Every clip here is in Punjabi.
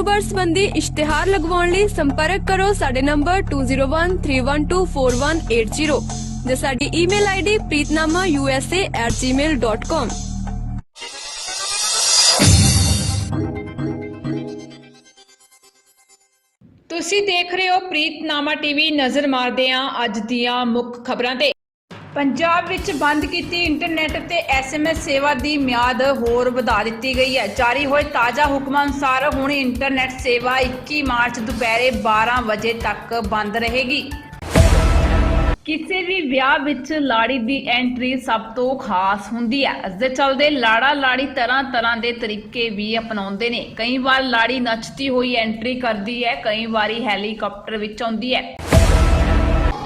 ਕਾਰੋਬਾਰ ਸੰਬੰਧੀ ਇਸ਼ਤਿਹਾਰ ਲਗਵਾਉਣ ਲਈ ਸੰਪਰਕ ਕਰੋ ਸਾਡੇ ਨੰਬਰ 2013124180 ਜਾਂ ਸਾਡੀ ਈਮੇਲ ਆਈਡੀ preetnamausa@gmail.com ਤੁਸੀਂ ਦੇਖ ਰਹੇ ਹੋ ਪ੍ਰੀਤਨਾਮਾ ਟੀਵੀ, ਨਜ਼ਰ ਮਾਰਦੇ ਆ ਅੱਜ ਦੀਆਂ ਮੁੱਖ ਖਬਰਾਂ ਤੇ। ਪੰਜਾਬ ਵਿੱਚ ਬੰਦ ਕੀਤੀ ਇੰਟਰਨੈਟ ਤੇ ਐਸਐਮਐਸ ਸੇਵਾ ਦੀ ਮਿਆਦ ਹੋਰ ਵਧਾ ਦਿੱਤੀ ਗਈ ਹੈ। ਜਾਰੀ ਹੋਏ ਤਾਜ਼ਾ ਹੁਕਮਾਂ ਅਨੁਸਾਰ ਹੁਣ ਇੰਟਰਨੈਟ ਸੇਵਾ 21 ਮਾਰਚ ਦੁਪਹਿਰੇ 12 ਵਜੇ ਤੱਕ ਬੰਦ ਰਹੇਗੀ। ਕਿਸੇ ਵੀ ਵਿਆਹ ਵਿੱਚ ਲਾੜੀ ਦੀ ਐਂਟਰੀ ਸਭ ਤੋਂ ਖਾਸ ਹੁੰਦੀ ਹੈ। ਇਸ ਦੇ ਚਲਦੇ ਲਾੜਾ ਲਾੜੀ ਤਰ੍ਹਾਂ ਤਰ੍ਹਾਂ ਦੇ ਤਰੀਕੇ ਵੀ ਅਪਣਾਉਂਦੇ ਨੇ। ਕਈ ਵਾਰ ਲਾੜੀ ਨੱਚਦੀ ਹੋਈ ਐਂਟਰੀ ਕਰਦੀ ਹੈ, ਕਈ ਵਾਰੀ ਹੈਲੀਕਾਪਟਰ ਵਿੱਚ ਆਉਂਦੀ ਹੈ।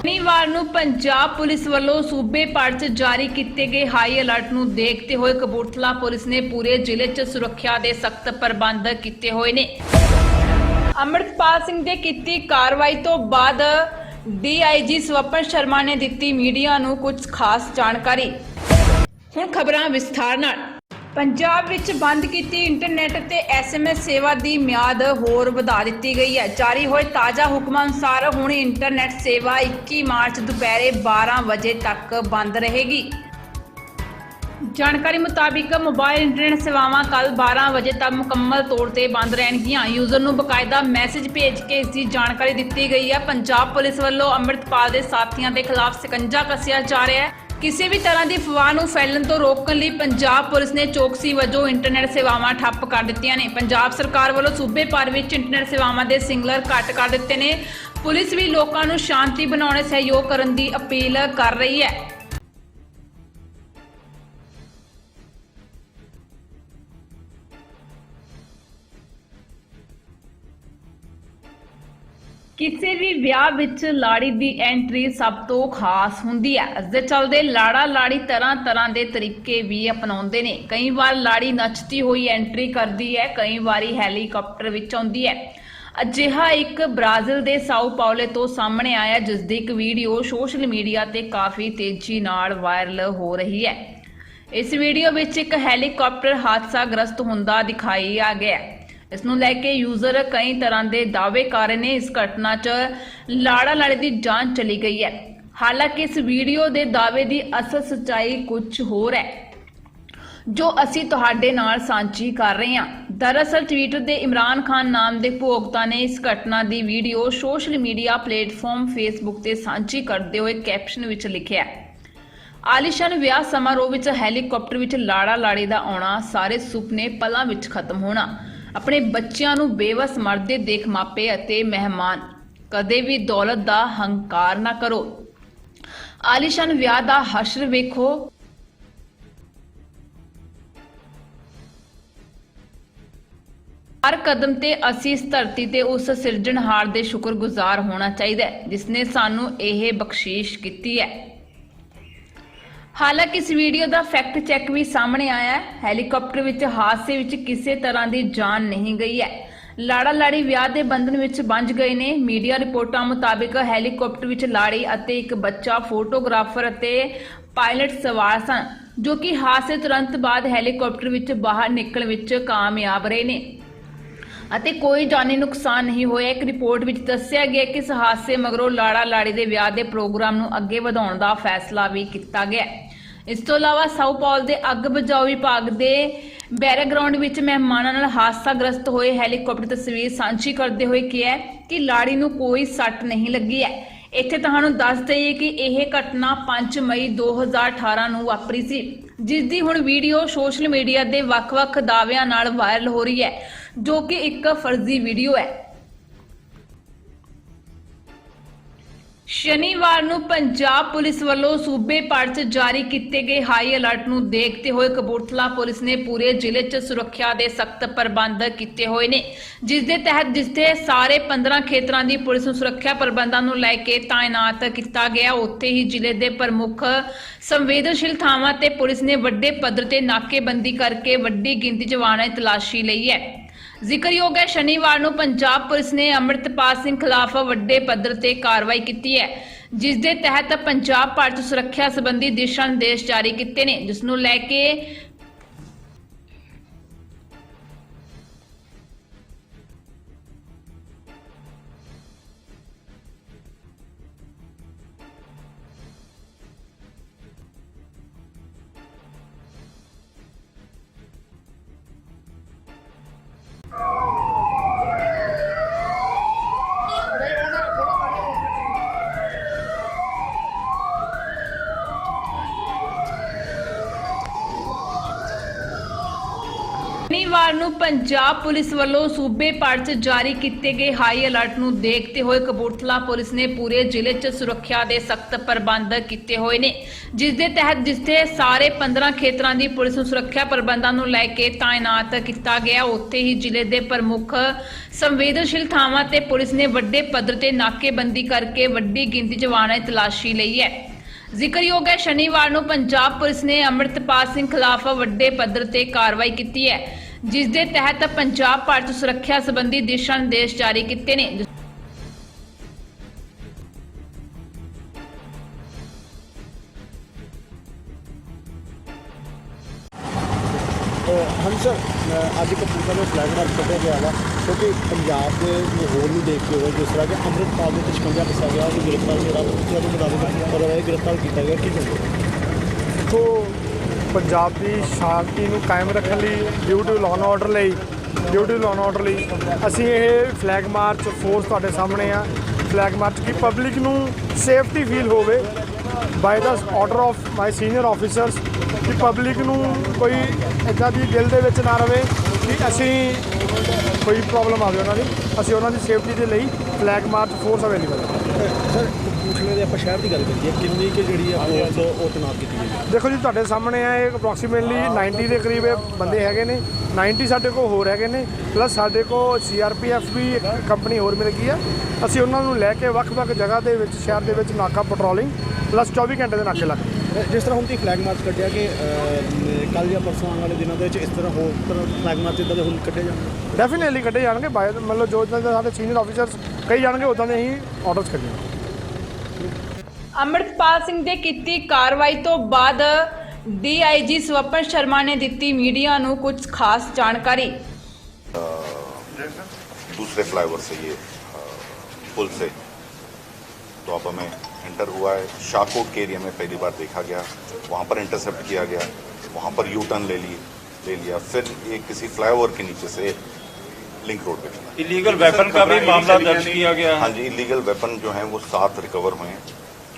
ਸ਼ਨੀਵਾਰ ਨੂੰ ਪੰਜਾਬ ਪੁਲਿਸ ਵੱਲੋਂ ਸੂਬੇ ਭਰ 'ਚ ਜਾਰੀ ਕੀਤੇ ਗਏ ਹਾਈ ਅਲਰਟ ਨੂੰ ਦੇਖਦੇ ਹੋਏ ਕਪੂਰਥਲਾ ਪੁਲਿਸ ਨੇ ਪੂਰੇ ਜ਼ਿਲ੍ਹੇ 'ਚ ਸੁਰੱਖਿਆ ਦੇ ਸਖਤ ਪ੍ਰਬੰਧ ਕੀਤੇ ਹੋਏ ਨੇ। ਅੰਮ੍ਰਿਤਪਾਲ ਸਿੰਘ ਦੇ ਕੀਤੀ ਕਾਰਵਾਈ ਤੋਂ ਬਾਅਦ ਡੀਆਈਜੀ ਸਵਪਨ ਸ਼ਰਮਾ ਨੇ ਦਿੱਤੀ ਮੀਡੀਆ ਨੂੰ ਕੁਝ ਖਾਸ ਜਾਣਕਾਰੀ। ਹੁਣ ਖਬਰਾਂ ਵਿਸਥਾਰ ਨਾਲ। ਪੰਜਾਬ ਵਿੱਚ ਬੰਦ ਕੀਤੀ ਇੰਟਰਨੈਟ ਤੇ ਐਸਐਮਐਸ ਸੇਵਾ ਦੀ ਮਿਆਦ ਹੋਰ ਵਧਾ ਦਿੱਤੀ ਗਈ ਹੈ। ਜਾਰੀ ਹੋਏ ਤਾਜ਼ਾ ਹੁਕਮਾਂ ਅਨੁਸਾਰ ਹੁਣ ਇੰਟਰਨੈਟ ਸੇਵਾ 21 ਮਾਰਚ ਦੁਪਹਿਰੇ 12 ਵਜੇ ਤੱਕ ਬੰਦ ਰਹੇਗੀ। ਜਾਣਕਾਰੀ ਮੁਤਾਬਿਕ ਮੋਬਾਈਲ ਇੰਟਰਨੈਟ ਸੇਵਾਵਾਂ ਕੱਲ 12 ਵਜੇ ਤੱਕ ਮੁਕੰਮਲ ਤੌਰ ਤੇ ਬੰਦ ਰਹਿਣਗੀਆਂ। ਯੂਜ਼ਰ ਨੂੰ ਬਕਾਇਦਾ ਮੈਸੇਜ ਭੇਜ ਕੇ ਇਸ ਦੀ ਜਾਣਕਾਰੀ ਦਿੱਤੀ ਗਈ ਹੈ। ਪੰਜਾਬ ਪੁਲਿਸ ਵੱਲੋਂ ਅੰਮ੍ਰਿਤਪਾਲ ਦੇ ਸਾਥੀਆਂ ਦੇ ਖਿਲਾਫ ਸਿਕੰਜਾ ਕੱਸਿਆ ਜਾ ਰਿਹਾ ਹੈ। ਕਿਸੇ ਵੀ ਤਰ੍ਹਾਂ ਦੀ ਅਫਵਾਹ ਨੂੰ ਫੈਲਣ ਤੋਂ ਰੋਕਣ ਲਈ ਪੰਜਾਬ ਪੁਲਿਸ ਨੇ ਚੌਕਸੀ ਵਜੋਂ ਇੰਟਰਨੈਟ ਸੇਵਾਵਾਂ ਠੱਪ ਕਰ ਦਿੱਤੀਆਂ ਨੇ। ਪੰਜਾਬ ਸਰਕਾਰ ਵੱਲੋਂ ਸੂਬੇ ਭਰ ਵਿੱਚ ਇੰਟਰਨੈਟ ਸੇਵਾਵਾਂ ਦੇ ਸਿੰਗਲਰ ਘੱਟ ਕਰ ਦਿੱਤੇ ਨੇ। ਪੁਲਿਸ ਵੀ ਲੋਕਾਂ ਨੂੰ ਸ਼ਾਂਤੀ ਬਣਾਉਣ ਸਹਿਯੋਗ ਕਰਨ ਦੀ ਅਪੀਲ ਕਰ ਰਹੀ ਹੈ। ਕਿਸੇ ਵੀ ਵਿਆਹ ਵਿੱਚ ਲਾੜੀ ਦੀ ਐਂਟਰੀ ਸਭ ਤੋਂ ਖਾਸ ਹੁੰਦੀ ਹੈ। ਇਸ ਦੇ ਚਲਦੇ ਲਾੜਾ ਲਾੜੀ ਤਰ੍ਹਾਂ ਤਰ੍ਹਾਂ ਦੇ ਤਰੀਕੇ ਵੀ ਅਪਣਾਉਂਦੇ ਨੇ। ਕਈ ਵਾਰ ਲਾੜੀ ਨੱਚਦੀ ਹੋਈ ਐਂਟਰੀ ਕਰਦੀ ਹੈ, ਕਈ ਵਾਰੀ ਹੈਲੀਕਾਪਟਰ ਵਿੱਚ ਆਉਂਦੀ ਹੈ। ਅਜਿਹਾ ਇੱਕ ਬ੍ਰਾਜ਼ੀਲ ਦੇ ਸਾਊ ਪਾਉਲੇ ਤੋਂ ਸਾਹਮਣੇ ਆਇਆ, ਜਿਸ ਦੀ ਇੱਕ ਵੀਡੀਓ ਸੋਸ਼ਲ ਮੀਡੀਆ ਤੇ ਕਾਫੀ ਤੇਜ਼ੀ ਨਾਲ ਵਾਇਰਲ ਹੋ ਰਹੀ ਹੈ। ਇਸ ਵੀਡੀਓ ਵਿੱਚ ਇੱਕ ਹੈਲੀਕਾਪਟਰ ਹਾਦਸਾ ਗ੍ਰਸਤ ਹੁੰਦਾ ਦਿਖਾਈ ਆ ਗਿਆ ਇਸ ਨੂੰ ਲੈ ਕੇ ਯੂਜ਼ਰ ਕਈ ਤਰ੍ਹਾਂ ਦੇ ਦਾਅਵੇ ਕਰ ਰਹੇ ਨੇ। ਇਸ ਘਟਨਾ 'ਚ ਲਾੜਾ ਲਾੜੇ ਦੀ ਜਾਂਚ ਚਲੀ ਗਈ ਹੈ। ਹਾਲਾਂਕਿ ਇਸ ਵੀਡੀਓ ਦੇ ਦਾਅਵੇ ਦੀ ਅਸਲ ਸੱਚਾਈ ਕੁਝ ਹੋਰ ਹੈ, ਜੋ ਅਸੀਂ ਤੁਹਾਡੇ ਨਾਲ ਸਾਂਝੀ ਕਰ ਰਹੇ ਹਾਂ। ਦਰਅਸਲ ਟਵਿੱਟਰ ਦੇ ਇਮਰਾਨ ਖਾਨ ਨਾਮ ਦੇ ਭੋਗਤਾ ਨੇ ਇਸ ਘਟਨਾ ਦੀ video social media platform Facebook ਤੇ ਸਾਂਝੀ ਕਰਦੇ ਹੋਏ ਕੈਪਸ਼ਨ ਵਿੱਚ ਲਿਖਿਆ ਆਲੀਸ਼ਾਨ ਵਿਆਹ ਸਮਾਰੋਹ ਵਿੱਚ ਹੈਲੀਕਾਪਟਰ ਵਿੱਚ ਲਾੜਾ ਲਾੜੀ ਦਾ ਆਉਣਾ, ਸਾਰੇ ਸੁਪਨੇ ਪਲਾਂ ਵਿੱਚ ਖਤਮ ਹੋਣਾ। ਆਪਣੇ ਬੱਚਿਆਂ ਨੂੰ ਬੇਵਸ ਮਰਦੇ ਦੇਖ ਮਾਪੇ ਅਤੇ ਮਹਿਮਾਨ, ਕਦੇ ਵੀ ਦੌਲਤ ਦਾ ਹੰਕਾਰ ਨਾ ਕਰੋ। ਆਲੀਸ਼ਾਨ ਵਿਆਹ ਦਾ ਹਸ਼ਰ ਵੇਖੋ। ਹਰ ਕਦਮ ਤੇ ਅਸੀਂ ਇਸ ਧਰਤੀ ਤੇ ਉਸ ਸਿਰਜਣਹਾਰ ਦੇ ਸ਼ੁਕਰਗੁਜ਼ਾਰ ਹੋਣਾ ਚਾਹੀਦਾ ਹੈ ਜਿਸ ਨੇ ਸਾਨੂੰ ਇਹ ਬਖਸ਼ੀਸ਼ ਕੀਤੀ ਹੈ। ਹਾਲਾਂਕਿ ਇਸ ਵੀਡੀਓ ਦਾ ਫੈਕਟ ਚੈੱਕ ਵੀ ਸਾਹਮਣੇ ਆਇਆ ਹੈ। ਹੈਲੀਕਾਪਟਰ ਵਿੱਚ, ਹਾਦਸੇ ਵਿੱਚ ਕਿਸੇ ਤਰ੍ਹਾਂ ਦੀ ਜਾਨ ਨਹੀਂ ਗਈ ਹੈ। ਲਾੜਾ ਲਾੜੀ ਵਿਆਹ ਦੇ ਬੰਧਨ ਵਿੱਚ ਬੰਝ ਗਏ ਨੇ। ਮੀਡੀਆ ਰਿਪੋਰਟਾਂ ਮੁਤਾਬਿਕ ਹੈਲੀਕਾਪਟਰ ਵਿੱਚ ਲਾੜੀ ਅਤੇ ਇੱਕ ਬੱਚਾ, ਫੋਟੋਗ੍ਰਾਫਰ ਅਤੇ ਪਾਇਲਟ ਸਵਾਰ ਸਨ, ਜੋ ਕਿ ਹਾਦਸੇ ਤੁਰੰਤ ਬਾਅਦ ਹੈਲੀਕਾਪਟਰ ਵਿੱਚ ਬਾਹਰ ਨਿਕਲਣ ਵਿੱਚ ਕਾਮਯਾਬ ਰਹੇ ਨੇ। ਅਤੇ ਕੋਈ ਜਾਨੀ ਨੁਕਸਾਨ ਨਹੀਂ ਹੋਇਆ। ਇੱਕ ਰਿਪੋਰਟ ਵਿੱਚ ਦੱਸਿਆ ਗਿਆ ਕਿ ਇਸ ਹਾਦਸੇ ਮਗਰੋਂ ਲਾੜਾ ਲਾੜੀ ਦੇ ਵਿਆਹ ਦੇ ਪ੍ਰੋਗਰਾਮ ਨੂੰ ਅੱਗੇ ਵਧਾਉਣ ਦਾ ਫੈਸਲਾ ਵੀ ਕੀਤਾ ਗਿਆ ਇਸ ਤੋਂ ਇਲਾਵਾ ਸਾਊ ਪਾਲ ਦੇ ਅੱਗ ਬੁਝਾਊ ਵਿਭਾਗ ਦੇ ਬੈਕਗ੍ਰਾਉਂਡ ਵਿੱਚ ਮਹਿਮਾਨਾਂ ਨਾਲ ਹਾਦਸਾਗ੍ਰਸਤ ਹੋਏ ਹੈਲੀਕਾਪਟਰ ਤਸਵੀਰ ਸਾਂਝੀ ਕਰਦੇ ਹੋਏ ਕਿਹਾ ਕਿ ਲਾੜੀ ਨੂੰ ਕੋਈ ਸੱਟ ਨਹੀਂ ਲੱਗੀ ਹੈ। ਇੱਥੇ ਤੁਹਾਨੂੰ ਦੱਸ ਦਈਏ ਕਿ ਇਹ ਘਟਨਾ 5 ਮਈ 2018 ਨੂੰ ਵਾਪਰੀ ਸੀ, ਜਿਸ ਦੀ ਹੁਣ ਵੀਡੀਓ ਸੋਸ਼ਲ ਮੀਡੀਆ ਦੇ ਵੱਖ-ਵੱਖ ਦਾਅਵਿਆਂ ਨਾਲ ਵਾਇਰਲ ਹੋ ਰਹੀ ਹੈ, ਜੋ ਕਿ ਇੱਕ ਫਰਜ਼ੀ ਵੀਡੀਓ ਹੈ। ਸ਼ਨੀਵਾਰ ਨੂੰ ਪੰਜਾਬ ਪੁਲਿਸ ਵੱਲੋਂ ਸੂਬੇ ਭਰ 'ਚ ਜਾਰੀ ਕੀਤੇ ਗਏ ਹਾਈ ਅਲਰਟ ਨੂੰ ਦੇਖਦੇ ਹੋਏ ਕਪੂਰਥਲਾ ਪੁਲਿਸ ਨੇ ਪੂਰੇ ਜ਼ਿਲ੍ਹੇ 'ਚ ਸੁਰੱਖਿਆ ਦੇ ਸਖਤ ਪ੍ਰਬੰਧ ਕੀਤੇ ਹੋਏ ਨੇ। ਜਿਸ ਦੇ ਤਹਿਤ ਜਿੱਥੇ ਸਾਰੇ 15 ਖੇਤਰਾਂ ਦੀ ਪੁਲਿਸ ਨੂੰ ਸੁਰੱਖਿਆ ਪ੍ਰਬੰਧਾਂ ਨੂੰ ਲੈ ਕੇ ਤਾਇਨਾਤ ਕੀਤਾ ਗਿਆ, ਉੱਥੇ ਹੀ ਜ਼ਿਲ੍ਹੇ ਦੇ ਪ੍ਰਮੁੱਖ ਸੰਵੇਦਨਸ਼ੀਲ ਥਾਵਾਂ ਤੇ ਪੁਲਿਸ ਨੇ ਵੱਡੇ ਪੱਧਰ ਤੇ ਨਾਕੇਬੰਦੀ ਕਰਕੇ ਵੱਡੀ ਗਿਣਤੀ 'ਚ ਵਾਹਨਾਂ ਦੀ ਤਲਾਸ਼ੀ ਲਈ ਹੈ। ਜ਼ਿਕਰਯੋਗ ਹੈ, ਸ਼ਨੀਵਾਰ ਨੂੰ ਪੰਜਾਬ ਪੁਲਿਸ ਨੇ ਅੰਮ੍ਰਿਤਪਾਲ ਸਿੰਘ ਖਿਲਾਫ ਵੱਡੇ ਪੱਧਰ ਤੇ ਕਾਰਵਾਈ ਕੀਤੀ ਹੈ, ਜਿਸ ਦੇ ਤਹਿਤ ਪੰਜਾਬ ਭਰ 'ਚ ਸੁਰੱਖਿਆ ਸੰਬੰਧੀ ਦਿਸ਼ਾ ਨਿਰਦੇਸ਼ ਜਾਰੀ ਕੀਤੇ ਨੇ, ਜਿਸ ਨੂੰ ਲੈ ਕੇ ਸ਼ਨੀਵਾਰ ਨੂੰ ਪੰਜਾਬ ਪੁਲਿਸ ਵੱਲੋਂ ਸੂਬੇ ਭਰ 'ਚ ਜਾਰੀ ਕੀਤੇ ਗਏ ਹਾਈ ਅਲਰਟ ਨੂੰ ਦੇਖਦੇ ਹੋਏ ਕਪੂਰਥਲਾ ਪੁਲਿਸ ਨੇ ਪੂਰੇ ਜ਼ਿਲ੍ਹੇ 'ਚ ਸੁਰੱਖਿਆ ਦੇ ਸਖਤ ਪ੍ਰਬੰਧ ਕੀਤੇ ਹੋਏ ਨੇ। ਜਿਸ ਦੇ ਤਹਿਤ ਜਿੱਥੇ ਸਾਰੇ 15 ਖੇਤਰਾਂ ਦੀ ਪੁਲਿਸ ਨੂੰ ਸੁਰੱਖਿਆ ਪ੍ਰਬੰਧਾਂ ਨੂੰ ਲੈ ਕੇ ਤਾਇਨਾਤ ਕੀਤਾ ਗਿਆ, ਉੱਥੇ ਹੀ ਜ਼ਿਲ੍ਹੇ ਦੇ ਪ੍ਰਮੁੱਖ ਸੰਵੇਦਨਸ਼ੀਲ ਥਾਵਾਂ ਤੇ ਪੁਲਿਸ ਨੇ ਵੱਡੇ ਪੱਧਰ ਤੇ ਨਾਕੇਬੰਦੀ ਕਰਕੇ ਵੱਡੀ ਗਿਣਤੀ 'ਚ ਵਾਹਨਾਂ ਦੀ ਤਲਾਸ਼ੀ ਲਈ ਹੈ। ਜ਼ਿਕਰਯੋਗ ਹੈ, ਸ਼ਨੀਵਾਰ ਨੂੰ ਪੰਜਾਬ ਪੁਲਿਸ ਨੇ ਅੰਮ੍ਰਿਤਪਾਲ ਸਿੰਘ ਖਿਲਾਫ ਵੱਡੇ ਪੱਧਰ ਤੇ ਕਾਰਵਾਈ ਕੀਤੀ ਹੈ। ਜਿਸ ਦੇ ਤਹਿਤ ਪੰਜਾਬ ਭਰ 'ਚ ਸੁਰੱਖਿਆ ਸੰਬੰਧੀ ਦਿਸ਼ਾ ਨਿਰਦੇਸ਼ ਜਾਰੀ ਕੀਤੇ ਨੇ। ਹਾਂ ਸਰ ਅੱਜ ਕਪੂਰਥਲਾ ਦੇ ਫਲੈਗ ਮਾਰਚ ਕੱਢਿਆ ਗਿਆ ਵਾ ਕਿਉਂਕਿ ਪੰਜਾਬ ਦੇ ਮਾਹੌਲ ਨੂੰ ਦੇਖਦੇ ਹੋਏ ਜਿਸ ਤਰ੍ਹਾਂ ਕਿ ਅੰਮ੍ਰਿਤਪਾਲ ਦੇ ਤੇ ਸ਼ਿਕੰਜਾ ਕੱਸਿਆ ਗਿਆ ਉਹਨੂੰ ਗ੍ਰਿਫਤਾਰ ਜਿਹੜਾ ਪੁਲਿਸ ਦੇ ਮੁਤਾਬਿਕ ਪਤਾ ਹੈ ਗ੍ਰਿਫਤਾਰ ਕੀਤਾ ਗਿਆ ਕੀ ਕਹਿੰਦੇ ਦੇਖੋ ਪੰਜਾਬ ਦੀ ਸ਼ਾਂਤੀ ਨੂੰ ਕਾਇਮ ਰੱਖਣ ਲਈ due to law and order ਲਈ due to law and order ਲਈ ਅਸੀਂ ਇਹ ਫਲੈਗ ਮਾਰਚ ਫੋਰਸ ਤੁਹਾਡੇ ਸਾਹਮਣੇ ਆ। ਫਲੈਗ ਮਾਰਚ ਕੀ ਪਬਲਿਕ ਨੂੰ ਸੇਫਟੀ ਫੀਲ ਹੋਵੇ by the order of my senior officers ਕਿ ਪਬਲਿਕ ਨੂੰ ਕੋਈ ਇਦਾਂ ਦੀ ਦਿਲ ਦੇ ਵਿੱਚ ਨਾ ਰਵੇ ਕਿ ਅਸੀਂ ਕੋਈ ਪ੍ਰੋਬਲਮ ਆਵੇ ਉਹਨਾਂ ਦੀ, ਅਸੀਂ ਉਹਨਾਂ ਦੀ ਸੇਫਟੀ ਦੇ ਲਈ ਫਲੈਗ ਮਾਰਚ ਫੋਰਸ ਅਵੇਲੇਬਲ ਹੈ। ਕਪੂਰਥਲੇ ਦੇ ਆਪਾਂ ਸ਼ਹਿਰ ਦੀ ਗੱਲ ਕਰੀਏ ਕਿੰਨੀ ਕਿ ਜਿਹੜੀ ਆ ਫੋਰਸ ਉਹ ਤਨਾਤ ਕੀਤੀ ਗਈ ਹੈ? ਦੇਖੋ ਜੀ ਤੁਹਾਡੇ ਸਾਹਮਣੇ ਆ ਇਹ ਅਪਰੋਕਸੀਮੇਟਲੀ 90 ਦੇ ਕਰੀਬ ਇਹ ਬੰਦੇ ਹੈਗੇ ਨੇ। 90 ਸਾਡੇ ਕੋਲ ਹੋਰ ਹੈਗੇ ਨੇ ਪਲੱਸ ਸਾਡੇ ਕੋਲ ਸੀਆਰਪੀਐਫ ਵੀ ਇੱਕ ਕੰਪਨੀ ਹੋਰ ਮਿਲ ਗਈ ਆ। ਅਸੀਂ ਉਹਨਾਂ ਨੂੰ ਲੈ ਕੇ ਵੱਖ-ਵੱਖ ਜਗ੍ਹਾ ਦੇ ਵਿੱਚ ਸ਼ਹਿਰ ਦੇ ਵਿੱਚ ਨਾਕਾ ਪੈਟਰੋਲਿੰਗ ਪਲੱਸ 24 ਘੰਟੇ ਦੇ ਨਾਕੇ ਲੱਗ ਜਿਸ ਤਰ੍ਹਾਂ ਹੁਣ ਤੁਸੀਂ ਫਲੈਗ ਮਾਰਚ ਕੱਢਿਆ ਕਿ ਕੱਲ ਜਾਂ ਪਰਸੋਂ ਆਉਣ ਵਾਲੇ ਦਿਨਾਂ ਦੇ ਵਿੱਚ ਇਸ ਤਰ੍ਹਾਂ ਹੋਰ ਤਰ੍ਹਾਂ ਫਲੈਗ ਮਾਰਚ ਇਦਾਂ ਦੇ ਹੁਣ ਕੱਢੇ ਜਾਣਗੇ? ਡੈਫੀਨੇਟਲੀ ਕੱਢੇ ਜਾਣਗੇ ਬਾਏ ਮਤਲਬ ਜੋ ਇਦਾਂ ਦੇ ਸਾਡੇ ਸੀਨੀਅਰ ਆਫੀਸਰਸ ਕਈ ਜਾਣਗੇ ਉਦਾਂ ਦੇ ਹੀ ਆਰਡਰਸ ਕੱਢੇ ਅੰਮ੍ਰਿਤਪਾਲ ਸਿੰਘ ਦੇ ਕੀਤੀ ਕਾਰਵਾਈ ਤੋਂ ਬਾਅਦ ਡੀਆਈਜੀ ਸਵਪਨ ਸ਼ਰਮਾ ਨੇ ਦਿੱਤੀ ਮੀਡੀਆ ਨੂੰ ਕੁਝ ਖਾਸ ਜਾਣਕਾਰੀ दूसरे फ्लाईओवर से ये अ, पुल से तो अब हमें एंटर हुआ है शाहकोट के एरिया में पहली बार देखा गया वहाँ पर इंटरसेप्ट किया गया वहाँ पर यू टर्न ले लिए ले लिया फिर ये किसी फ्लाईओवर के नीचे से लिंक रोड पे चला इलीगल वेपन का भी मामला दर्ज किया गया हाँ है जी इलीगल वेपन जो हैं वो सात रिकवर हुए हैं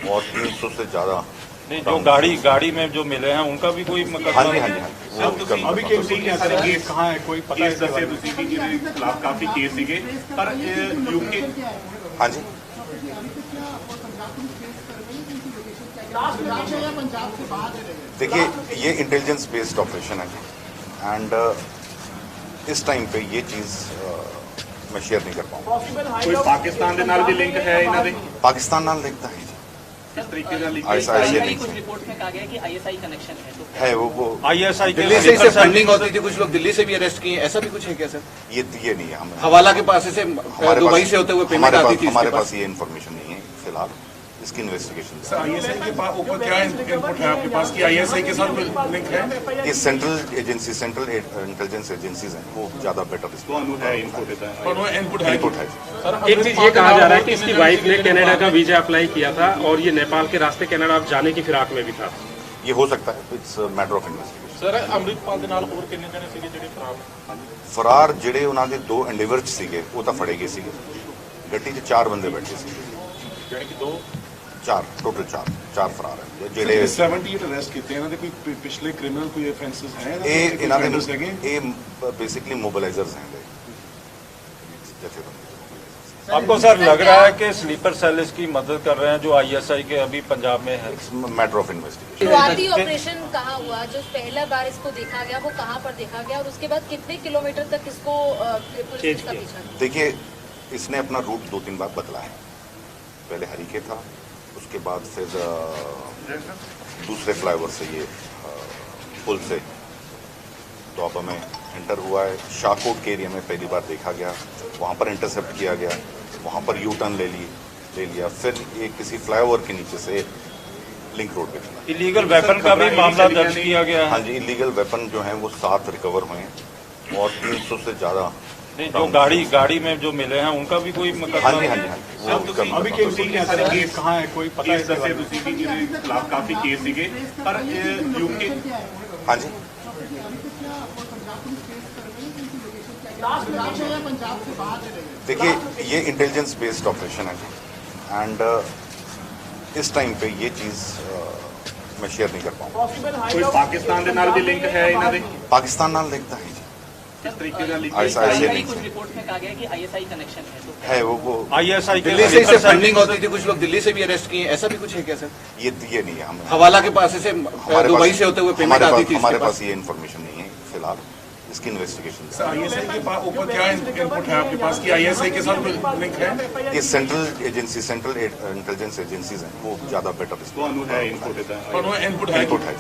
और तीन सौ से ज़्यादा नहीं जो गाड़ी गाड़ी में जो मिले हैं उनका भी कोई हाँ मुकदमा जी हाँ जी हाँ जी वो उसका भी ਅਭੀ पता ਕੇਸ ਕੀ ਸਰ ਕੇਸ ਕਹਾਂ ਹੈ ਕੋਈ ਪਤਾ ਕੇਸ ਦੱਸੇ ਤੁਸੀਂ ਕਿ ਇਹਦੇ ਖਿਲਾਫ ਕਾਫੀ ਕੇਸ ਸੀਗੇ ਪਰ ਯੂਕੇ हाँ जी देखिए ये इंटेलिजेंस बेस्ड ऑपरेशन है एंड इस टाइम पे ये चीज़ मैं शेयर नहीं कर पाऊंगा ਕੋਈ ਪਾਕਿਸਤਾਨ ਦੇ ਨਾਲ ਵੀ ਲਿੰਕ ਹੈ ਇਹਨਾਂ ਦੇ पाकिस्तान नाल देखता है जी तरीके कहा गया कि आईएसआई कनेक्शन है तो है वो वो दिल्ली से फंडिंग होती थी कुछ लोग दिल्ली से भी अरेस्ट किए ऐसा भी कुछ है क्या सर? ये तो ये नहीं है हवाला के पास से दुबई से होते हुए पेमेंट आती थी हमारे पास। ये इन्फॉर्मेशन नहीं है फ़िलहाल। इसकी इन्वेस्टिगेशन ये central agency central intelligence agencies हैं। वो ज़्यादा बेटर इनपुट है। एक चीज़ ये कहा जा रहा है कि इसकी वाइफ ने कनाडा का वीज़ा अप्लाई किया था और ये नेपाल के रास्ते कनाडा जाने की फिराक में भी था। ये हो सकता है। इट्स मैटर ऑफ़ इन्वेस्टिगेशन ਫਰਾਰ ਜਿਹੜੇ ਉਹਨਾਂ ਦੇ ਦੋ ਸੀਗੇ ਉਹ ਤਾਂ ਫੜੇ ਗਏ ਸੀਗੇ ਗੱਡੀ 'ਚ ਚਾਰ ਬੰਦੇ ਬੈਠੇ ਸੀ ਜਿਹੜੇ ਕਿ ਦੋ ਚਾਰ ਟੋਟਲ ਚਾਰ ਚਾਰ ਫਰਾਰ ਹੈ ਜਿਹੜੇ 78 ਅਰੈਸਟ ਕੀਤੇ ਇਹਨਾਂ ਦੇ ਕੋਈ ਪਿ- ਪਿਛਲੇ ਕ੍ਰਿਮੀਨਲ ਕੋਈ ਆਫੈਂਸਸ ਹੈ ਇਹ ਇਹਨਾਂ ਦੇ offenders ਹੈਗੇ ਇਹ ਬੇਸਿਕਲੀ ਮੋਬਿਲਾਈਜ਼ਰਸ हैं ਜਥੇਬੰਦੀ आपको सर लग रहा है कि स्लीपर सेल इसकी मदद कर रहे हैं जो आईएसआई के अभी पंजाब में है इट्स मैटर ऑफ इन्वेस्टिगेशन शुरुआती ऑपरेशन कहाँ हुआ जो पहला बार इसको देखा गया वो कहाँ पर देखा गया और उसके बाद कितने किलोमीटर तक इसको अ, पुलिस इसका पीछा किया? देखिए इसने अपना रूट दो तीन बार बदला है पहले हरीके था उसके बाद फिर दूसरे फ्लाईओवर से ये पुल से तो अब हमें एंटर हुआ है। शाहकोट के एरिया में पहली बार देखा गया। वहाँ पर इंटरसेप्ट किया गया। वहाँ पर यू टर्न ले लिए ले लिया। फिर ये किसी फ्लाईओवर के नीचे से लिंक रोड पे चला। इलीगल वेपन का भी मामला दर्ज किया गया। हाँ जी इलीगल वेपन जो है वो सात रिकवर हुए हैं और तीन सौ से ज़्यादा नहीं जो गाड़ी गाड़ी में जो मिले हैं उनका भी कोई हाँ मुकदमा जी हाँ जी हाँ जी वो उसका भी ਅਭੀ पता ਕੇਸ ਕੀ ਸਰ ਕੇਸ ਕਹਾਂ ਹੈ ਕੋਈ ਪਤਾ ਕੇਸ ਦੱਸੇ ਤੁਸੀਂ ਕਿ ਇਹਦੇ ਖਿਲਾਫ ਕਾਫੀ ਕੇਸ ਸੀਗੇ ਪਰ ਯੂਕੇ हाँ जी देखिए ये इंटेलिजेंस बेस्ड ऑपरेशन है एंड इस टाइम पे ये चीज़ मैं शेयर नहीं कर पाऊंगा ਕੋਈ ਪਾਕਿਸਤਾਨ ਦੇ ਨਾਲ ਵੀ ਲਿੰਕ ਹੈ ਇਹਨਾਂ ਦੇ पाकिस्तान नाल देखता है जी ऐसा ऐसे कुछ रिपोर्ट में कहा गया कि आईएसआई कनेक्शन है तो है वो वो। आईएसआई दिल्ली से sleeper फंडिंग होती थी कुछ लोग दिल्ली से भी अरेस्ट किए ऐसा भी कुछ है क्या सर? ये ये नहीं है हम हवाला के पास से हमारे दुबई से होते हुए पेमेंट आती थी हमारे पास। ये इन्फॉर्मेशन नहीं है फ़िलहाल। इसकी इन्वेस्टिगेशन ये central agency central intelligence agencies हैं। वो ज़्यादा बेटर इनपुट है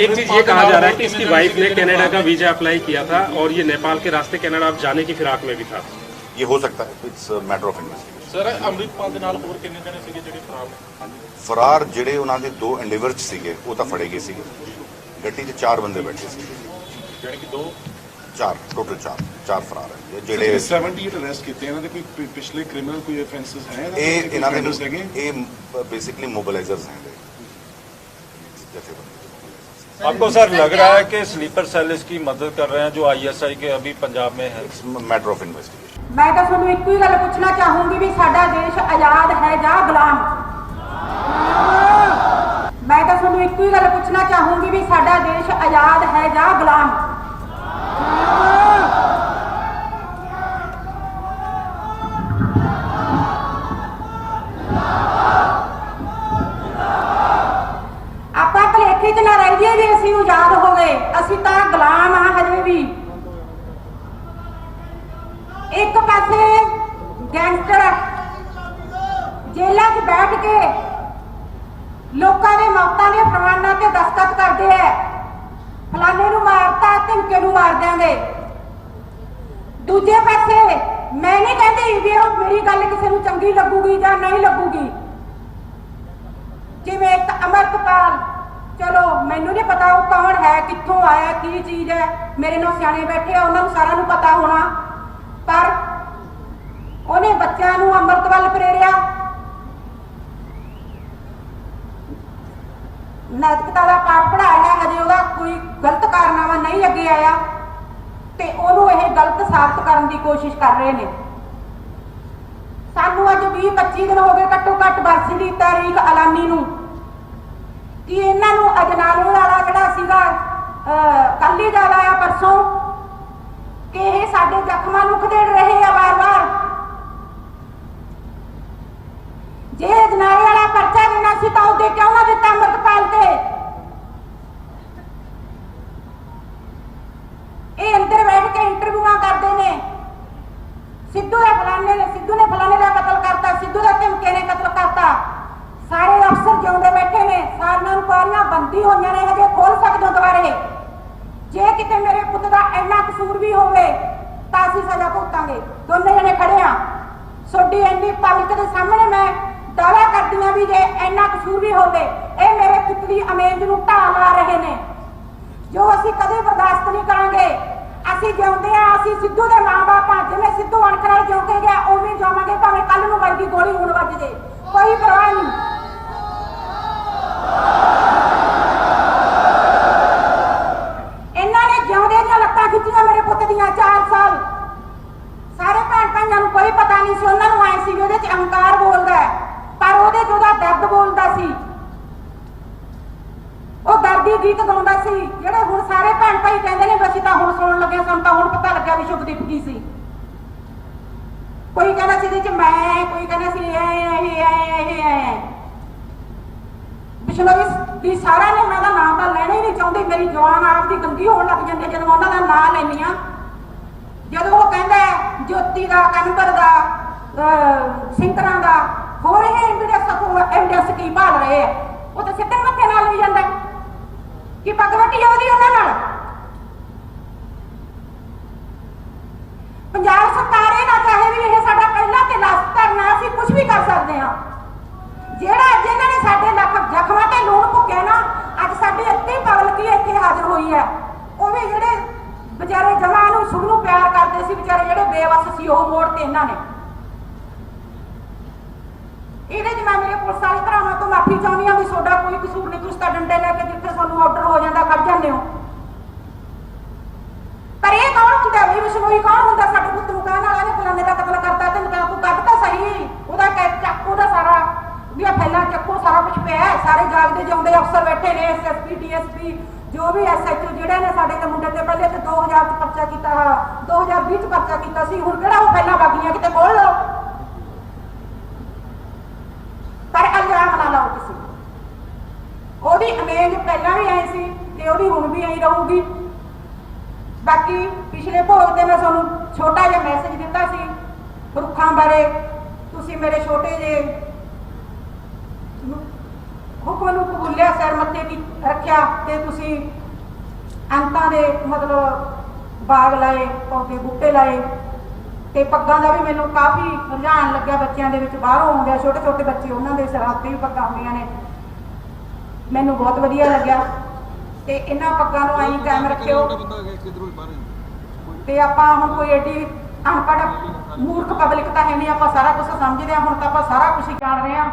एक चीज़ ये कहा जा रहा है कि इसकी वाइफ ने कनाडा का वीज़ा अप्लाई किया था और ये नेपाल के रास्ते कनाडा जाने की फिराक में भी था। ये हो सकता है। It's matter of investigation sir Amritpal ਦੇ ਨਾਲ ਹੋਰ ਕਿੰਨੇ ਜਣੇ ਸੀਗੇ ਜਿਹੜੇ ਜਿਹੜੇ ਕਿ ਦੋ ਚਾਰ ਟੋਟਲ ਚਾਰ ਚਾਰ ਫਰਾਰ ਹੈ ਜਿਹੜੇ 78 ਅਰੈਸਟ ਕੀਤੇ ਇਹਨਾਂ ਦੇ ਕੋਈ ਪਿ- ਪਿਛਲੇ ਕ੍ਰਿਮੀਨਲ ਕੋਈ ਅਫੈਂਸਸ ਹੈ ਇਹ ਇਹਨਾਂ ਦੇ offenders ਹੈਗੇ ਇਹ ਬੇਸਿਕਲੀ ਮੋਬਿਲਾਈਜ਼ਰਸ हैं ਜਥੇਬੰਦੀ आपको सर लग रहा है कि स्लीपर सेल इसकी मदद कर रहे हैं जो आईएसआई के अभी पंजाब में है ਮੈਟਰ ਆਫ ਇਨਵੈਸਟੀਗੇਸ਼ਨ ਮੈਂ ਤਾਂ ਤੁਹਾਨੂੰ ਇੱਕੋ ਹੀ ਗੱਲ ਪੁੱਛਣਾ ਚਾਹੂੰਗੀ ਵੀ ਸਾਡਾ ਦੇਸ਼ ਆਜ਼ਾਦ ਹੈ ਜਾਂ ਗੁਲਾਮ ਮੈਂ ਤਾਂ ਤੁਹਾਨੂੰ ਇੱਕੋ ਹੀ ਗੱਲ ਪੁੱਛਣਾ ਚਾਹੂੰਗੀ ਵੀ ਸਾਡਾ ਦੇਸ਼ ਆਜ਼ਾਦ ਹੈ ਜਾਂ ਗੁਲਾਮ ਆਪਾਂ ਭਲੇਖੇ 'ਚ ਨਾ ਰਹੀਏ ਵੀ ਅਸੀਂ ਆਜ਼ਾਦ ਹੋ ਗਏ ਅਸੀਂ ਤਾਂ ਗੁਲਾਮ ਆ ਹਜੇ ਵੀ ਇੱਕ ਪਾਸੇ ਗੈਂਗਸਟਰ ਜੇਲ੍ਹਾਂ 'ਚ ਬੈਠ ਕੇ ਲੋਕਾਂ ਦੇ ਮੌਤਾਂ ਦੇ ਫਰਮਾਨਾਂ ਤੇ ਦਸਤਖਤ ਕਰਦੇ ਐ ਫਲਾਣੇ ਨੂੰ ਮਾਰਤਾ ਧਮਕੇ ਨੂੰ ਮਾਰ ਦਿਆਂਗੇ। ਦੂਜੇ ਪਾਸੇ, ਮੈਂ ਨਹੀਂ ਕਹਿੰਦੀ ਵੀ ਉਹ ਮੇਰੀ ਗੱਲ ਕਿਸੇ ਨੂੰ ਚੰਗੀ ਲੱਗੂਗੀ ਜਾਂ ਨਹੀਂ ਲੱਗੂਗੀ। ਜਿਵੇਂ ਇੱਕ ਅਮਰਤਪਾਲ, ਚਲੋ, ਮੈਨੂੰ ਨਹੀਂ ਪਤਾ ਉਹ ਕੌਣ ਹੈ, ਕਿੱਥੋਂ ਆਇਆ, ਕੀ ਚੀਜ਼ ਹੈ, ਮੇਰੇ ਨਾਲ ਸਿਆਣੇ ਬੈਠੇ ਆ, ਉਹਨਾਂ ਨੂੰ ਸਾਰਿਆਂ ਨੂੰ ਪਤਾ ਹੋਣਾ। ਪਰ ਉਹਨੇ ਬੱਚਿਆਂ ਨੂੰ ਅੰਮ੍ਰਿਤ ਵੱਲ ਪ੍ਰੇਰਿਆ। ਨੈਤਿਕਤਾ ਦਾ ਪਾਠ ਪੜਾਇਆ ਹਜੇ ਉਹਦਾ ਕੋਈ ਗਲਤ ਕਾਰਨਾਮਾ ਨਹੀਂ ਅੱਗੇ ਆਇਆ, ਤੇ ਉਹਨੂੰ ਇਹ ਗਲਤ ਸਾਬਤ ਕਰਨ ਦੀ ਕੋਸ਼ਿਸ਼ ਕਰ ਰਹੇ ਨੇ। ਸਾਨੂੰ ਅੱਜ 20 25 ਦਿਨ ਹੋ ਗਏ ਘੱਟੋ ਘੱਟ ਬਰਸੀ ਦੀ ਤਾਰੀਖ ਐਲਾਨੀ ਨੂੰ। ਕਿ ਇਹਨਾਂ ਨੂੰ ਅਜਨਾਲੇ ਵਾਲਾ ਜਿਹੜਾ ਸੀਗਾ ਕੱਲ ਹੀ ਜ਼ਿਆਦਾ ਆ ਪਰਸੋਂ, ਕਿ ਇਹ ਸਾਡੇ ਜ਼ਖਮਾਂ ਨੂੰ ਖਦੇੜ ਰਹੇ ਆ ਵਾਰ-ਵਾਰ? ਜੇ ਅਜਨਾਲੇ ਵਾਲਾ ਪਰਚਾ ਦੇਣਾ ਸੀ ਤਾਂ ਉਹਦੇ ਕਿਉਂ ਨਾ ਦਿੱਤਾ ਅੰਮ੍ਰਿਤਪਾਲ ਤੇ? ਇਹ ਅੰਦਰ ਬੈਠ ਕੇ ਇੰਟਰਵਿਊਆਂ ਕਰਦੇ ਨੇ। ਸਿੱਧੂ ਦਾ ਫਲਾਣੇ ਨੇ ਸਿੱਧੂ ਨੇ ਫਲਾਣੇ ਦਾ ਕਤਲ ਕਰਤਾ, ਸਿੱਧੂ ਦਾ ਧਮਕੇ ਨੇ ਕਤਲ ਕਰਤਾ। ਸਾਰੇ ਅਫਸਰ ਜਿਉਂਦੇ ਬੈਠੇ ਨੇ। ਸਾਰਿਆਂ ਨੂੰ ਬੰਦੀ ਹੋਈਆਂ ਨੇ, ਹਜੇ ਖੋਲ ਸਕਦੇ ਹੋ ਦੁਬਾਰੇ। ਜੇ ਕਿਤੇ ਮੇਰੇ ਪੁੱਤ ਦਾ ਇੰਨਾ ਕਸੂਰ ਵੀ ਹੋਵੇ, ਤਾਂ ਅਸੀਂ ਸਜ਼ਾ ਭੁਗਤਾਂਗੇ। ਦੋਨੇ ਜਣੇ ਖੜੇ ਆ। ਸੋਡੀ ਇੰਨੀ ਪਬਲਿਕ ਦੇ ਸਾਹਮਣੇ ਮੈਂ ਦਾਅਵਾ ਕਰਦੀ ਆ ਵੀ ਜੇ ਇੰਨਾ ਕਸੂਰ ਵੀ ਹੋਵੇ, ਇਹ ਮੇਰੇ ਪੁੱਤ ਦੀ ਅਮੇਜ ਨੂੰ ਢਾਹ ਲਾ ਰਹੇ ਨੇ। ਜੋ ਅਸੀਂ ਕਦੇ ਬਰਦਾਸ਼ਤ ਨਹੀਂ ਕਰਾਂਗੇ ਅਸੀਂ ਜਿਉਂਦੇ ਆ ਅਸੀਂ ਸਿੱਧੂ ਦੇ ਮਾਂ-ਬਾਪ ਆ ਜਿਵੇਂ ਸਿੱਧੂ ਅਣਖ ਨਾਲ ਗਿਆ, ਉਵੇਂ ਜਾਵਾਂਗੇ ਭਾਵੇਂ ਕੱਲ ਨੂੰ ਵਰਗੀ ਗੋਲੀ ਹੁਣ ਵੱਜ ਜੇ। ਕੋਈ ਪਰਵਾਹ ਨਹੀਂ। ਇਹਨਾਂ ਨੇ ਜਿਉਂਦੇ ਦੀਆਂ ਲੱਤਾਂ ਖਿੱਚੀਆਂ ਮੇਰੇ ਪੁੱਤ ਦੀਆਂ 4 ਸਾਲ। ਸਾਰੇ ਭੈਣ ਭਾਈਆਂ ਨੂੰ ਕੋਈ ਪਤਾ ਨਹੀਂ ਸੀ, ਉਹਨਾਂ ਨੂੰ ਆਏ ਸੀ ਉਹਦੇ ਚ ਅਹੰਕਾਰ ਬੋਲਦਾ ਪਰ ਉਹਦੇ ਚ ਉਹਦਾ ਦਰਦ ਬੋਲਦਾ ਸੀ। ਉਹ ਗੀਤ ਗਾਉਂਦਾ ਸੀ। ਜਿਹੜੇ ਹੁਣ ਸਾਰੇ ਭੈਣ ਭਾਈ ਕਹਿੰਦੇ ਨੇ ਵੀ ਅਸੀਂ ਤਾਂ ਹੁਣ ਸੁਣਨ ਲੱਗੇ ਸਾਨੂੰ ਤਾਂ ਹੁਣ ਪਤਾ ਲੱਗਿਆ ਵੀ ਸ਼ੁਭਦੀਪ ਕੀ ਸੀ। ਕੋਈ ਕਹਿੰਦਾ ਸੀ ਇਹਦੇ ਚ ਮੈਂ ਕੋਈ ਕਹਿੰਦਾ ਸੀ ਇਹ ਇਹ ਇਹ ਇਹ ਬਿਸ਼ਨੋਈ ਦੀ ਸਾਰਾ ਨੇ ਉਹਨਾਂ ਦਾ ਨਾਮ ਤਾਂ ਲੈਣਾ ਹੀ ਨਹੀਂ ਚਾਹੁੰਦੀ। ਮੇਰੀ ਜਵਾਨ ਆਪ ਦੀ ਗੰਦੀ ਹੋਣ ਲੱਗ ਜਾਂਦੀ ਜਦੋਂ ਉਹਨਾਂ ਦਾ ਨਾਮ ਲੈਣੀ ਆ ਜਦੋਂ ਉਹ ਕਹਿੰਦਾ ਜੋਤੀ ਦਾ ਕਨਵਰ ਦਾ ਅਹ, ਦਾ ਹੋਰ ਇਹ ਐਵੀਡੈਂਸ ਕੋ ਐਵੀਡੈਂਸ ਕੀ ਭਾਲ ਰਹੇ ਆ ਉਹ ਤਾਂ ਸਿੱਧੇ ਮੱਥੇ ਨਾਲ ਲਈ ਜਾਂਦਾ ਕਿ ਭਗਵਤੀ ਉਹਦੀ ਉਹਨਾਂ ਨਾਲ? ਪੰਜਾਬ ਸਰਕਾਰ ਇਹ ਨਾ ਚਾਹੇ ਵੀ ਇਹ ਸਾਡਾ ਪਹਿਲਾ ਤੇ ਲਾਸਟ ਧਰਨਾ ਅਸੀਂ ਕੁਝ ਵੀ ਕਰ ਸਕਦੇ ਹਾਂ। ਜਿਹੜਾ ਅੱਜ ਇਹਨਾਂ ਨੇ ਸਾਡੇ ਲੱਖ ਜ਼ਖਮਾਂ ਤੇ ਲੂਣ ਭੁੱਕਿਆ ਨਾ, ਅੱਜ ਸਾਡੀ ਅੱਧੀ ਪਬਲਿਕ ਇੱਥੇ ਹਾਜ਼ਰ ਹੋਈ ਹੈ। ਉਹ ਵੀ ਜਿਹੜੇ ਵਿਚਾਰੇ ਜਮਾਂ ਨੂੰ ਸੁਖ ਨੂੰ ਪਿਆਰ ਕਰਦੇ ਸੀ, ਵਿਚਾਰੇ ਜਿਹੜੇ ਬੇਵਸ ਸੀ, ਉਹ ਮੋੜ ਤੇ ਇਹਨਾਂ ਨੇ। ਇਹਦੇ 'ਚ ਮੈਂ ਮੇਰੇ ਪੁਲਿਸ ਵਾਲੇ ਭਰਾਵਾਂ ਤੋਂ ਮਾਫੀ ਚਾਹੁੰਦੀ ਹਾਂ ਵੀ ਤੁਹਾਡਾ ਕੋਈ ਕਸੂਰ ਨਹੀਂ, ਤੁਸੀਂ ਤਾਂ ਡੰਡੇ ਲੈ ਕੇ ਜਿੱਥੇ ਤੁਹਾਨੂੰ ਆਰਡਰ ਹੋ ਜਾਂਦਾ ਹੋ? ਪਰ ਇਹ ਕੌਣ ਹੁੰਦਾ? ਵੀ ਵਿਸ਼ਨੋਈ ਕੌਣ ਹੁੰਦਾ ਸਾਡੇ ਪੁੱਤ ਨੂੰ ਕਹਿਣ ਵਾਲਾ? ਨੇ ਫਲਾਣੇ ਦਾ ਕਤਲ ਕਰਤਾ ਤੇ ਮੈਂ ਤੂੰ ਕੱਢ ਤਾਂ ਸਹੀ। ਉਹਦਾ ਚਾਕੂ ਦਾ ਸਾਰਾ। ਵੀ ਆ ਫੈਲਾ ਚੱਕੋ ਸਾਰਾ ਕੁਝ ਪਿਆ ਹੈ, ਸਾਰੇ ਜਾਗਦੇ ਜਿਉਂਦੇ ਅਫਸਰ ਬੈਠੇ ਨੇ ਐਸਐਸਪੀ ਡੀਐਸਪੀ ਜੋ ਵੀ ਐਸਐਚਓ ਜਿਹੜੇ ਨੇ ਸਾਡੇ ਤੇ ਮੁੰਡੇ ਤੇ ਪਹਿਲੇ ਤੇ 2000 ਚ ਪਰਚਾ ਕੀਤਾ 2020 ਚ ਪਰਚਾ ਕੀਤਾ ਸੀ। ਹੁਣ ਕਿਹੜਾ ਉਹ ਪਹਿਲਾਂ ਬਾਗੀਆਂ ਕਿਤੇ ਖੋਲ ਲਓ ਪਰ ਇਲਜ਼ਾਮ ਨਾ ਲਾਓ ਕਿਸੇ ਤੇ। ਉਹਦੀ ਇਮੇਜ ਪਹਿਲਾਂ ਵੀ ਆਈ ਸੀ ਤੇ ਉਹਦੀ ਹੁਣ ਵੀ ਆਈ ਰਹੂਗੀ ਬਾਕੀ ਪਿਛਲੇ ਭੋਗ ਤੇ ਮੈਂ ਤੁਹਾਨੂੰ ਛੋਟਾ ਜਿਹਾ ਮੈਸੇਜ ਦਿੱਤਾ ਸੀ, ਰੁੱਖਾਂ ਬਾਰੇ। ਤੁਸੀਂ ਮੇਰੇ ਛੋਟੇ ਜਿਹੇ ਹੁਕਮ ਨੂੰ ਕਬੂਲਿਆ ਸਿਰ ਮੱਥੇ ਕੀ ਰੱਖਿਆ ਤੇ ਤੁਸੀਂ ਅੰਤਾਂ ਦੇ ਮਤਲਬ ਬਾਗ ਲਾਏ, ਪੌਦੇ ਬੂਟੇ ਲਾਏ ਤੇ ਪੱਗਾਂ ਦਾ ਵੀ ਮੈਨੂੰ ਕਾਫੀ ਰੁਝਾਨ ਲੱਗਿਆ ਬੱਚਿਆਂ ਦੇ ਵਿੱਚ, ਬਾਹਰੋਂ ਆਉਂਦੇ ਆ ਛੋਟੇ ਛੋਟੇ ਬੱਚੇ ਉਹਨਾਂ ਦੇ ਸਿਰਾਂ ਤੇ ਵੀ ਪੱਗਾਂ ਹੁੰਦੀਆਂ ਨੇ। ਮੈਨੂੰ ਬਹੁਤ ਵਧੀਆ ਲੱਗਿਆ ਤੇ ਇਹਨਾਂ ਪੱਗਾਂ ਨੂੰ ਆਈ ਟਾਈਮ ਰੱਖਿਓ। ਤੇ ਆਪਾਂ ਹੁਣ ਕੋਈ ਏਡੀ ਅਨਪੜ੍ਹ ਮੂਰਖ ਪਬਲਿਕ ਤਾਂ ਹੈ ਨਹੀਂ, ਆਪਾਂ ਸਾਰਾ ਕੁਝ ਸਮਝਦੇ ਹਾਂ, ਹੁਣ ਤਾਂ ਆਪਾਂ ਸਾਰਾ ਕੁਝ ਹੀ ਜਾਣ ਰਹੇ ਹਾਂ।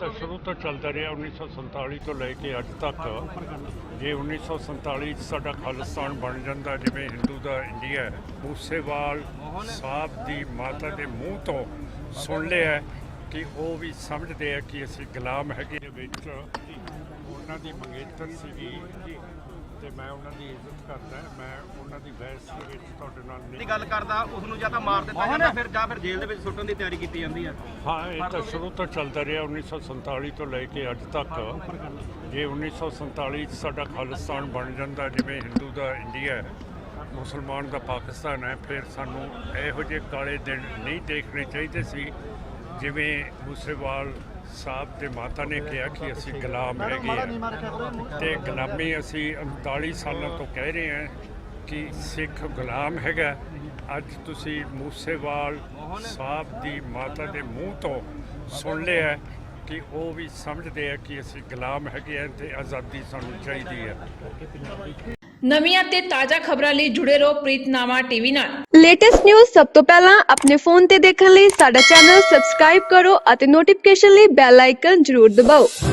ਤਾਂ ਸ਼ੁਰੂ ਤੋਂ ਚੱਲਦਾ ਰਿਹਾ 1947 ਤੋਂ ਲੈ ਕੇ ਅੱਜ ਤੱਕ। ਜੇ 1947 ਚ ਸਾਡਾ ਖਾਲਿਸਤਾਨ ਬਣ ਜਾਂਦਾ ਜਿਵੇਂ ਹਿੰਦੂ ਦਾ ਇੰਡੀਆ ਹੈ, ਮੂਸੇਵਾਲ ਸਾਹਿਬ ਦੀ ਮਾਤਾ ਦੇ ਮੂੰਹ ਤੋਂ ਸੁਣ ਲਿਆ ਕਿ ਉਹ ਵੀ ਸਮਝਦੇ ਆ ਕਿ ਅਸੀਂ ਗੁਲਾਮ ਹੈਗੇ ਦੇ ਵਿੱਚ। ਉਹਨਾਂ ਦੀ ਮੰਗੇਤਰ ਸੀਗੀ। ਤੇ ਮੈਂ ਉਹਨਾਂ ਦੀ ਇੱਜ਼ਤ ਕਰਦਾ ਮੈਂ ਉਹਨਾਂ ਦੀ ਬਹਿਸ ਦੇ ਵਿੱਚ ਤੁਹਾਡੇ ਨਾਲ ਦੀ ਨਹੀਂ ਗੱਲ ਕਰਦਾ ਉਸ ਨੂੰ ਜਾਂ ਤਾਂ ਮਾਰ ਦਿੱਤਾ ਜਾਂਦਾ ਫਿਰ ਜਾਂ ਫਿਰ ਜੇਲ੍ਹ ਦੇ ਵਿੱਚ ਸੁੱਟਣ ਦੀ ਤਿਆਰੀ ਕੀਤੀ ਜਾਂਦੀ ਹੈ। ਹਾਂ ਇਹ ਤਾਂ ਸ਼ੁਰੂ ਤੋਂ ਚੱਲਦਾ ਰਿਹਾ 1947 ਤੋਂ ਲੈ ਕੇ ਅੱਜ ਤੱਕ। ਜੇ 1947 ਚ ਸਾਡਾ ਖਾਲਿਸਤਾਨ ਬਣ ਜਾਂਦਾ ਜਿਵੇਂ ਹਿੰਦੂ ਦਾ ਇੰਡੀਆ ਹੈ ਮੁਸਲਮਾਨ ਦਾ ਪਾਕਿਸਤਾਨ ਹੈ ਫਿਰ ਸਾਨੂੰ ਇਹੋ ਜਿਹੇ ਕਾਲੇ ਦਿਨ ਨਹੀਂ ਦੇਖਣੇ ਚਾਹੀਦੇ ਸੀ ਜਿਵੇਂ ਮੂਸੇਵਾਲ ਸਾਹਿਬ ਦੇ ਮਾਤਾ ਨੇ ਕਿਹਾ ਕਿ ਅਸੀਂ ਗੁਲਾਮ ਹੈਗੇ ਆ। ਤੇ ਗੁਲਾਮੀ ਅਸੀਂ 39 ਸਾਲਾਂ ਤੋਂ ਕਹਿ ਰਹੇ ਹਾਂ ਕਿ ਸਿੱਖ ਗੁਲਾਮ ਹੈਗਾ। ਅੱਜ ਤੁਸੀਂ ਮੂਸੇਵਾਲ ਸਾਹਿਬ ਦੀ ਮਾਤਾ ਦੇ ਮੂੰਹ ਤੋਂ ਸੁਣ ਲਿਆ ਕਿ ਉਹ ਵੀ ਸਮਝਦੇ ਆ ਕਿ ਅਸੀਂ ਗੁਲਾਮ ਹੈਗੇ ਆ ਤੇ ਆਜ਼ਾਦੀ ਸਾਨੂੰ ਚਾਹੀਦੀ ਹੈ। ਨਵੀਆਂ ਤੇ ਤਾਜ਼ਾ ਖਬਰਾਂ ਲਈ ਜੁੜੇ ਰਹੋ ਪ੍ਰੀਤਨਾਮਾ ਟੀਵੀ ਨਾਲ। ਲੇਟੈਸਟ ਨਿਊਜ਼ ਸਭ ਤੋਂ ਪਹਿਲਾਂ ਆਪਣੇ ਫੋਨ ਤੇ ਦੇਖਣ ਲਈ ਸਾਡਾ ਚੈਨਲ ਸਬਸਕ੍ਰਾਈਬ ਕਰੋ ਅਤੇ ਨੋਟੀਫਿਕੇਸ਼ਨ ਲਈ ਬੈਲ ਆਈਕਨ ਜ਼ਰੂਰ ਦਬਾਓ।